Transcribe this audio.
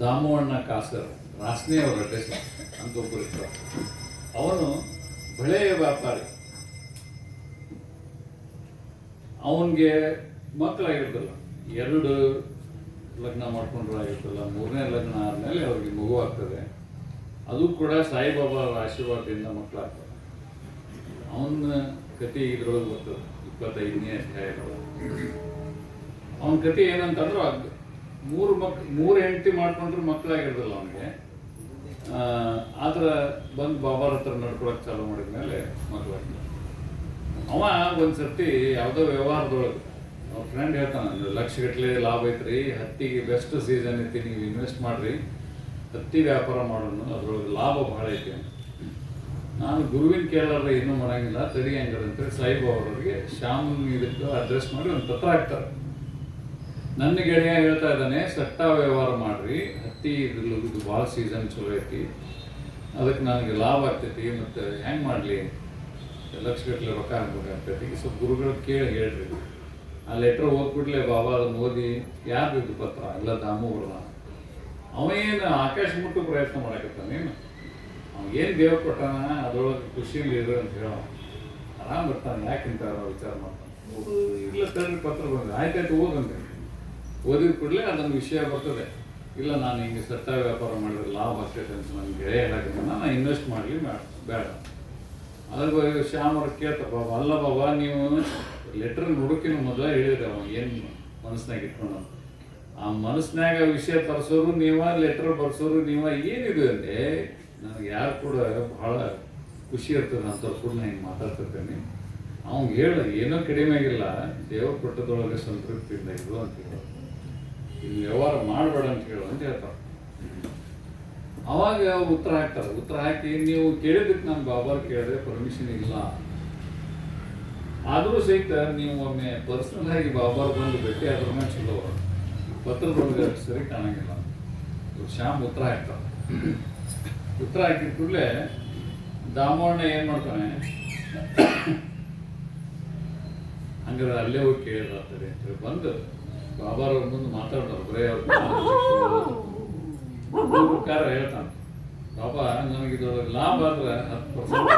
ದಾಮೋಹಣ್ಣ ಕಾಸರ್ ರಾಸ್ನೇ ಅವರ ಅಡ್ರೆಸ್ ಅಂತ ಒಬ್ಬರು ಇರ್ತಾರೆ ಅವನು ಬಳೆ ವ್ಯಾಪಾರಿ. ಅವನಿಗೆ ಮಕ್ಕಳಾಗಿರ್ತಲ್ಲ ಎರಡು ಲಗ್ನ ಮಾಡ್ಕೊಂಡ್ರು ಆಗಿರ್ತಲ್ಲ. ಮೂರನೇ ಲಗ್ನ ಆದಮೇಲೆ ಅವ್ರಿಗೆ ಮಗು ಆಗ್ತದೆ. ಅದು ಕೂಡ ಸಾಯಿಬಾಬಾ ಅವರ ಆಶೀರ್ವಾದದಿಂದ ಮಕ್ಕಳಾಗ್ತದೆ ಅವನ ಕತೆ ಇದ್ರೊಳಗೆ ಬರ್ತದೆ ಇಪ್ಪತ್ತೈದನೇ ಅಧ್ಯಾಯದೊಳಗೆ. ಅವನ ಕತೆ ಏನಂತಂದ್ರೆ ಅದ್ ಮೂರು ಮಕ್, ಮೂರು ಹೆಂಡತಿ ಮಾಡ್ಕೊಂಡ್ರು ಮಕ್ಕಳಾಗಿರೋದಿಲ್ಲ ಅವನಿಗೆ. ಆದ್ರೆ ಬಂದು ಬಾಬಾರ ಹತ್ರ ನಡ್ಕೊಳಕ್ ಚಾಲೂ ಮಾಡಿದ್ಮೇಲೆ ಮಕ್ಕಳಾಗಿ ಅವ ಒಂದ್ಸರ್ತಿ ಯಾವುದೋ ವ್ಯವಹಾರದೊಳಗೆ ಅವ್ರ ಫ್ರೆಂಡ್ ಹೇಳ್ತಾನೆ ಲಕ್ಷ ಗಟ್ಟಲೆ ಲಾಭ ಐತ್ರಿ, ಹತ್ತಿಗೆ ಬೆಸ್ಟ್ ಸೀಸನ್ ಐತಿ, ನೀವು ಇನ್ವೆಸ್ಟ್ ಮಾಡ್ರಿ, ಹತ್ತಿ ವ್ಯಾಪಾರ ಮಾಡೋಣ, ಅದ್ರೊಳಗೆ ಲಾಭ ಬಹಳ ಐತಿ ನಾನು ಗುರುವಿನ ಕೇಳಾರ್ರೆ ಏನೂ ಮಾಡಂಗಿಲ್ಲ, ತಡಿ ಹಂಗಾರೆ ಅಂತೇಳಿ ಸಾಯಿಬ ಅವರಿಗೆ ಶ್ಯಾಮ್ ಇದಕ್ಕೆ ಅಡ್ರೆಸ್ ಮಾಡಿ ಒಂದು ಪತ್ರ ಹಾಕ್ತಾರೆ. ನನ್ನ ಗೆಳೆಯ ಹೇಳ್ತಾ ಇದ್ದಾನೆ, ಸಟ್ಟ ವ್ಯವಹಾರ ಮಾಡ್ರಿ, ಹತ್ತಿ ಇದ್ರಲ್ಲೂ ಇದು ಭಾಳ ಸೀಸನ್ ಚಲೋ ಐತಿ. ಅದಕ್ಕೆ ನನಗೆ ಲಾಭ ಆಗ್ತೈತಿ, ಮತ್ತು ಹೆಂಗೆ ಮಾಡಲಿ? ಲಕ್ಷ ಗಟ್ಟಲೆ ರೊಕ್ಕ ಹಾಕ್ಬೇಕಾಗ್ತೈತಿ ಸ್ವಲ್ಪ ಗುರುಗಳು ಕೇಳಿ ಹೇಳ್ರಿ. ಆ ಲೆಟ್ರ್ ಹೋಗ್ಬಿಡ್ಲೆ ಬಾಬಾ ಮೋದಿ ಓದಿ. ಯಾರು ಇದು ಪತ್ರ? ಎಲ್ಲ ದಾಮು ಬರಲ್ಲ ಅವೇನು ಆಕಾಶ ಮುಟ್ಟು ಪ್ರಯತ್ನ ಮಾಡಕತ್ತಾನ ಏನು? ಏನು ದೇವ್ರು ಕೊಟ್ಟಾನ? ಅದ್ರೊಳಗೆ ಖುಷಿಲಿ ಇರು ಅಂತ ಹೇಳೋ. ಆರಾಮ್ ಬರ್ತಾನೆ ಯಾಕಿಂತ ವಿಚಾರ ಮಾಡ್ತಾನೆ? ಇಲ್ಲ ತಡ್ರಿ, ಪತ್ರ ಬಂದ್ರೆ ಆಯ್ತಾಯ್ತು ಓದಂತೆ ಓದಿದ ಕೂಡಲೇ ಅದೊಂದು ವಿಷಯ ಬರ್ತದೆ. ಇಲ್ಲ, ನಾನು ಹಿಂಗೆ ಸಟ್ಟ ವ್ಯಾಪಾರ ಮಾಡಿದ್ರೆ ಲಾಭ ಆಗ್ತೈತೆ ಅಂತ ನನ್ನ ಗೆಳೆಯ ನಾನು ಇನ್ವೆಸ್ಟ್ ಮಾಡಲಿ ಬೇಡ. ಅದ್ರ ಶ್ಯಾಮ್ ಅವ್ರು ಕೇಳ್ತಾರೆ, ಬಾಬಾ, ಅಲ್ಲ ಬಾಬಾ, ನೀವು ಲೆಟ್ರ್ ಹುಡುಕಿನ ಮೊದಲ ಹೇಳಿದ್ರೆ ಅವ ಏನು ಮನಸ್ಸಿನಾಗ ಇಟ್ಕೊಂಡು ಆ ಮನಸ್ಸಿನಾಗ ವಿಷಯ ತರಿಸೋರು ನೀವ ಲೆಟರ್ ಬರ್ಸೋರು ನೀವ, ಏನಿದೆ ಅಂದರೆ ನನಗೆ ಯಾರು ಕೂಡ ಬಹಳ ಖುಷಿ ಇರ್ತದೆ ಅಂಥವ್ರು ಕೂಡ ನಾನು ಹಿಂಗೆ ಮಾತಾಡ್ತಿರ್ತೇನೆ. ಅವ್ನಿಗೆ ಹೇಳ, ಏನೋ ಕಡಿಮೆ ಆಗಿಲ್ಲ, ದೇವ್ರ ಕೊಟ್ಟದೊಳಗೆ ಸಂತೃಪ್ತಿಯಿಂದ ಇದು ಅಂತ ಹೇಳೋದು ಇಲ್ಲಿ ವ್ಯವಹಾರ ಮಾಡಬೇಡ ಅಂತ ಹೇಳು ಅಂತ ಹೇಳ್ತಾರೆ. ಅವಾಗ ಉತ್ತರ ಹಾಕ್ತಾರೆ. ಉತ್ತರ ಹಾಕಿ ನೀವು ಕೇಳಿದ್ದಕ್ಕೆ ನಾನು ಬಾಬಾರ್ ಕೇಳಿದ್ರೆ ಪರ್ಮಿಷನ್ ಇಲ್ಲ. ಆದರೂ ಸಹಿತ ನೀವು ಒಮ್ಮೆ ಪರ್ಸನಲ್ ಆಗಿ ಬಾಬಾರ್ ಬಂದು ಭೇಟಿ ಆದ್ರೂ ಚಲೋ. ಪತ್ರದೊಳಗೆ ಸರಿ ಕಾಣಂಗಿಲ್ಲ. ಶ್ಯಾಮ್ ಉತ್ತರ ಹಾಕ್ತಾರೆ. ಉತ್ತರ ಹಾಕಿದ ಕೂಡಲೇ ದಾಮೋಣ ಏನು ಮಾಡ್ತಾನೆ? ಹಂಗಾರೆ ಅಲ್ಲೇ ಹೋಗಿ ಕೇಳಿದ್ರೆ ಅಂತೇಳಿ ಬಂದು ಬಾಬಾರವ್ರ ಮುಂದೆ ಮಾತಾಡ್ತಾರೆ ಬರೇ ಅವ್ರ ಹೇಳ್ತಾನೆ. ಬಾಬಾ ನನಗೆ ಇದ್ರೊಳಗೆ ಲಾಭ ಅಂದ್ರೆ ಹತ್ತು ಪರ್ಸೆಂಟ್